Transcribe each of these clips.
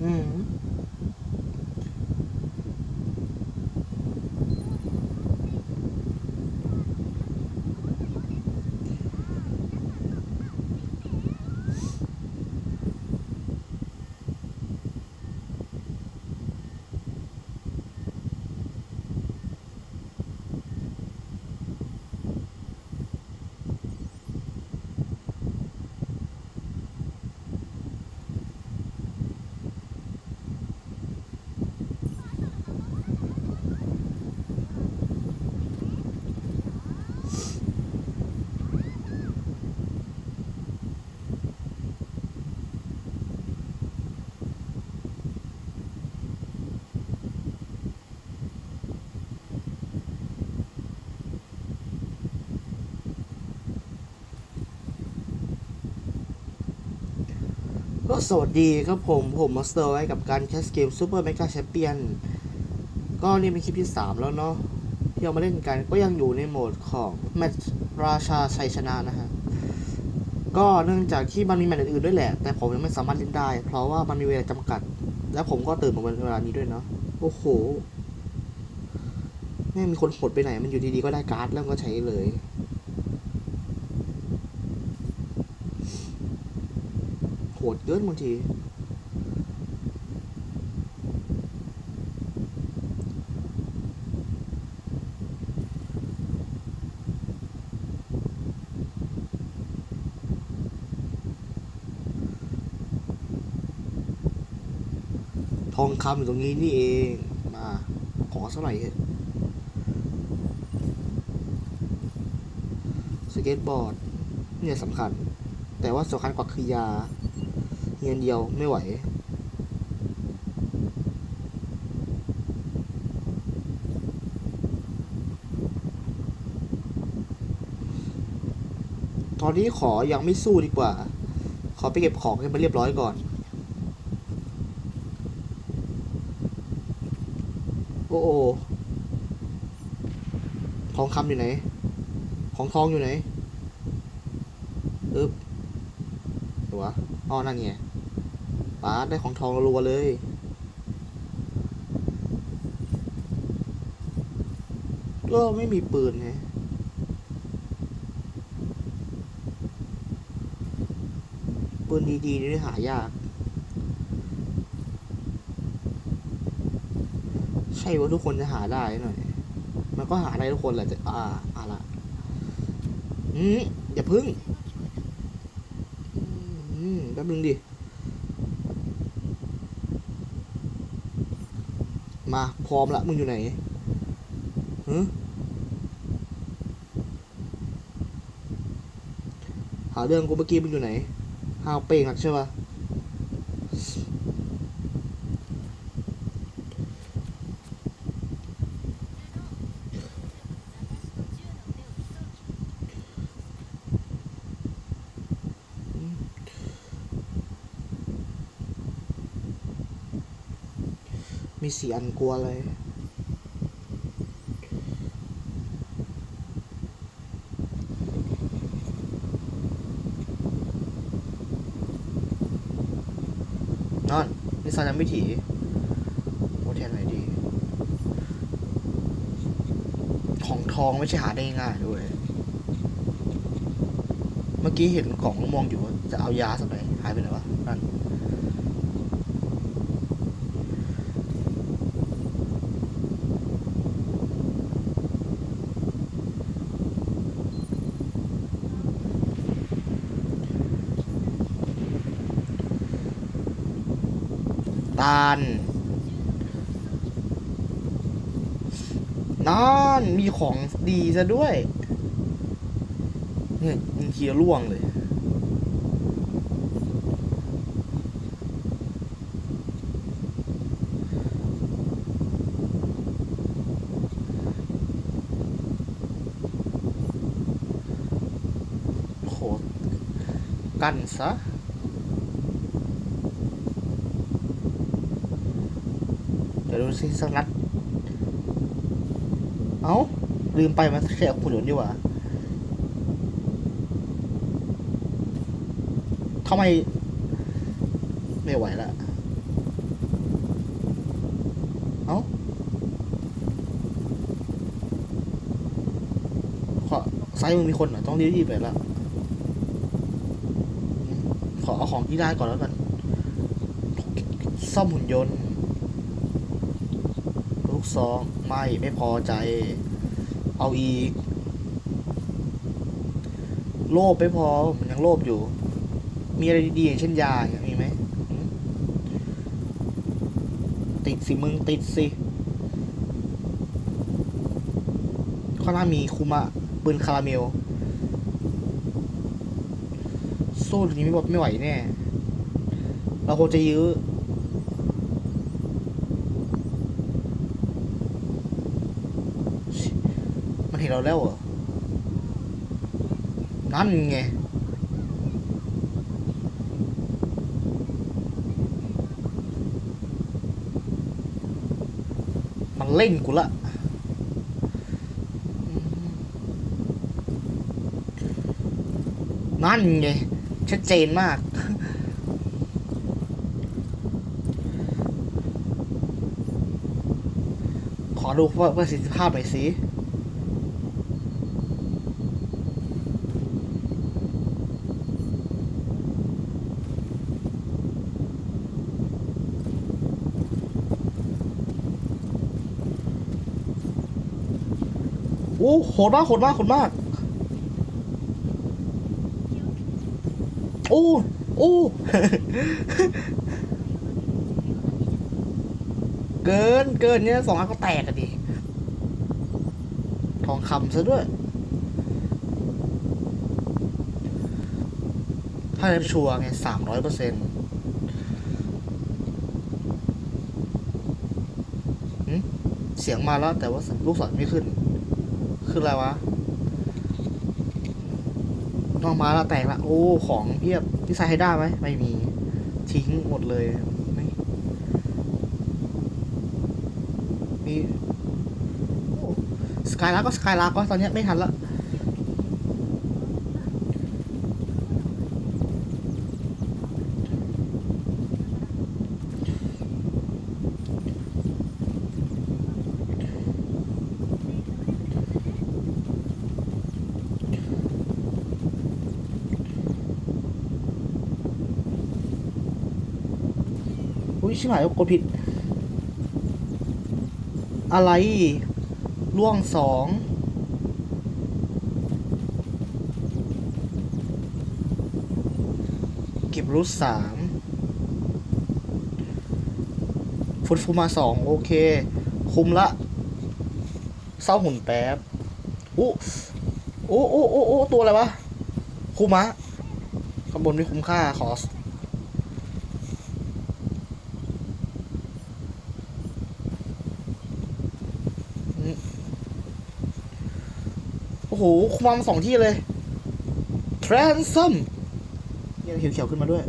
อื สวัสดีครับผมผมมาสเตอร์ไว้กับการแคสเกมซูเปอร์ e มกาแชมเปี้ยนก็นี่เป็นคลิปที่ 3 แล้วเนาะที่เรามาเล่นกันก็ยังอยู่ในโหมดของแมตช์ราชาชัยชนะนะฮะ ก็เนื่องจากที่มันมีแมตช์อื่นๆด้วยแหละ แต่ผมยังไม่สามารถเล่นได้ เพราะว่ามันมีเวลาจำกัด และผมก็ตื่นมาเป็นเวลานี้ด้วยเนาะโอ้โหแม่มีคนหดไปไหนมันอยู่ดีๆก็ได้การ์ดแล้วก็ใช้เลย โหดเกินบางทีทองคำอยู่ตรงนี้นี่เอง มา ขอสักหน่อยเถอะสเก็ตบอร์ด เนี่ยสำคัญ แต่ว่าสำคัญกว่าคือยา เงียนเดียวไม่ไหว ตอนนี้ขอยังไม่สู้ดีกว่า ขอไปเก็บของให้มันเรียบร้อยก่อน โอ้โอทองคำอยู่ไหน ของทองอยู่ไหน อึ๊บตัวอ๋อ นั่นไง ป้าดได้ของทองรัวเลย ก็ไม่มีปืนไงปืนดีๆนี่หายาก ใช่ว่าทุกคนจะหาได้หน่อย มันก็หาได้ทุกคนแหละแต่อ่าอ่าละอืมอย่าพึ่ง อืมแป๊บนึงดิ มาพร้อมละมึงอยู่ไหนฮึหาเรื่องกูเมื่อกี้มึงอยู่ไหนฮาวเป้งหักใช่ปะ มีสีอันกลัวเลยนอนนี่ซอยน้ำวิถีโอแทนไหนดี ของทองไม่ใช่หาได้ง่ายด้วย เมื่อกี้เห็นกล่องมองอยู่จะเอายาสักหน่อยหายไปไหนวะนั่น ตาล นั่น มีของดีซะด้วยเนี่ยยิงเคียร่วงเลย โห กันซะ เดี๋ยวดูซิสักนัด เอ้า ลืมไปมันแค่ขุนหยนดีกว่าทำไม ไม่ไหวละเอ้าขอไซมึงมีคนหน่อยต้องรีบๆไปแล้วขอเอาของที่ได้ก่อนแล้วกัน ซ่อมหุ่นยนต์ กซอง ไม่ไม่พอใจ เอาอีก โลภไม่พอมันยังโลภอยู่ มีอะไรดีๆอย่างเช่นยาอย่างนี้มีไหมติดสิมึงติดสิข้างหน้ามีคุมะปืนคาราเมลโซ่ตัวนี้ไม่บไม่ไหวแน่ เราคงจะยื้อ มัน เราแล้วเหรอ นั่นไง มันเล่นกูละนั่นไง ชัดเจนมาก ขอดูประสิทธิภาพหน่อยสิ โอ้โหดมากโหดมากโหดมาก โอ้ โอ้ เกินเกินเนี่ยสองอันก็แตกกันดิ ทองคำซะด้วย ถ้าเล็บชัวร์ไงสามร้อยเปอร์เซ็นต์เสียงมาแล้วแต่ว่าลูกศรไม่ขึ้น คืออะไรวะนอกมาแล้วแตกละ โอ้ ของเพียบที่ใส่ให้ได้ไหม ไม่มี ทิ้งหมดเลยไม่มีสกายลักก็สกายลักก็ตอนนี้ไม่ทันละ อุ้ยชิบหายกดผิด อะไรล่วงสองเก็บรูทสามฟุตฟูมาสองโอเค คุมละเศร้าหุ่นแป๊บโอ้โอ้โอ้โอ้โอ้ตัวอะไรวะคุมะข้างบนไม่คุ้มค่าขอ โอ้โหคุมมสองที่เลยทรานซัมเนี่ยเขียวๆขึ้นมาด้วย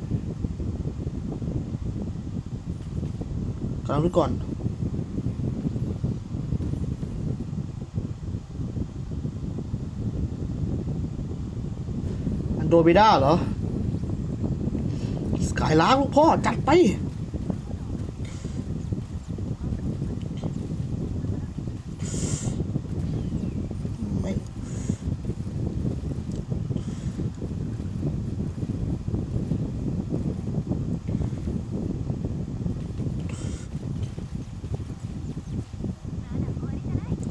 กำลังดูก่อน อันโดบิด้าเหรอ สกายล้างลูกพ่อ จัดไป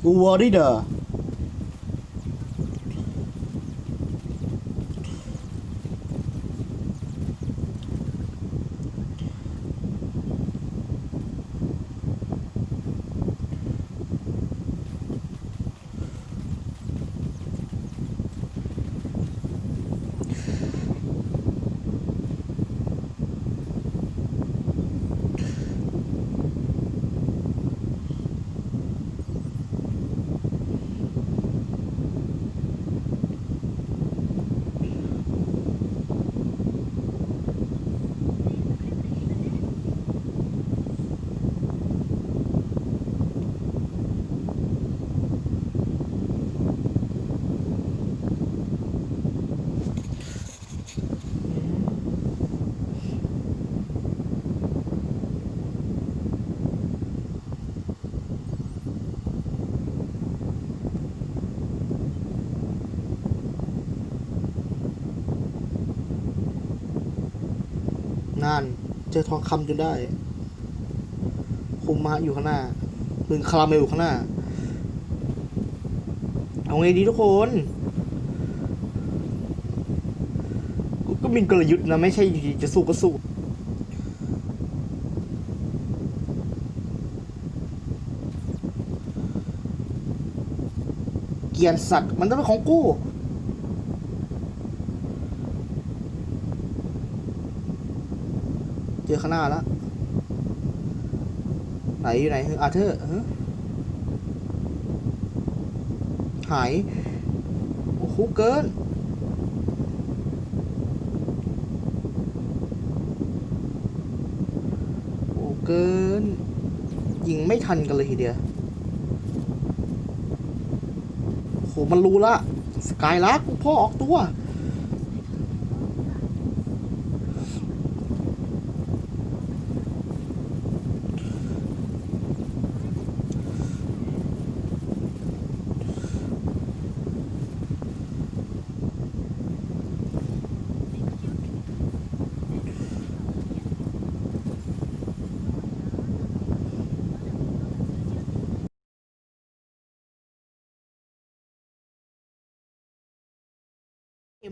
กู เจอทองคำจนได้คุมมาอยู่ข้างหน้ามึงคาราเมลอยู่ข้างหน้า เอาไงดีทุกคนกูก็มีกลยุทธ์นะ ไม่ใช่จะสู้ก็สู้เกียนสัตว์ มันต้องเป็นของกู เจอ ข้างหน้าแล้ว ไหนอยู่ไหนอาเธอร์หาย โอ้โหเกิน โอ้เกิน ยิงไม่ทันกันเลยทีเดียวโอ้โหมันรู้ละ สกายลักพ่อออกตัว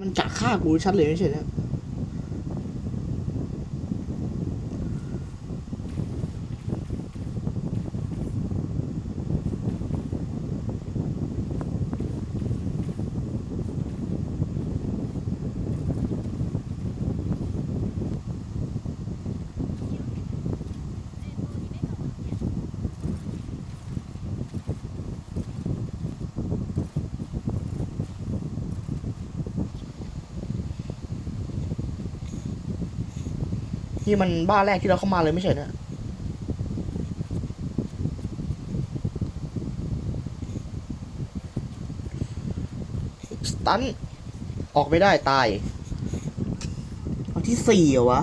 มันจะฆ่ากูชัดเลยไม่ใช่เนี่ย ที่มันบ้านแรกที่เราเข้ามาเลยไม่ใช่เนี่ยสตันออกไม่ได้ตายเอาที่สี่เหรอวะ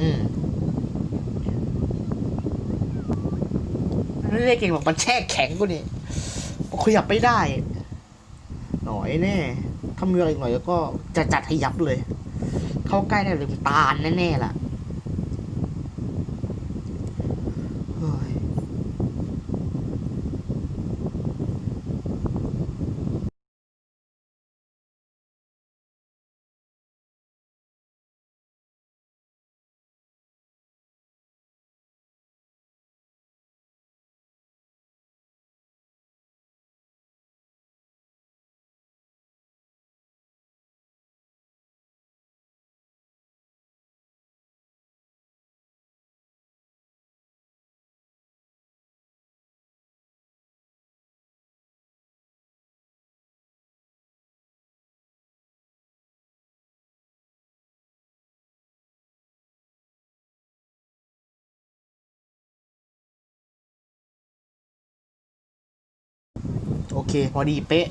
อืมไม่ได้เก่งหรอกมันแช่แข็งกูนี่ขยับไม่ได้ หน่อยแน่ ถ้ามีอะไรอีกหน่อยแล้วก็จะจัดให้ยับเลย เข้าใกล้ได้เลยมันตาลแน่ๆล่ะ โอเค พอดีเป๊ะ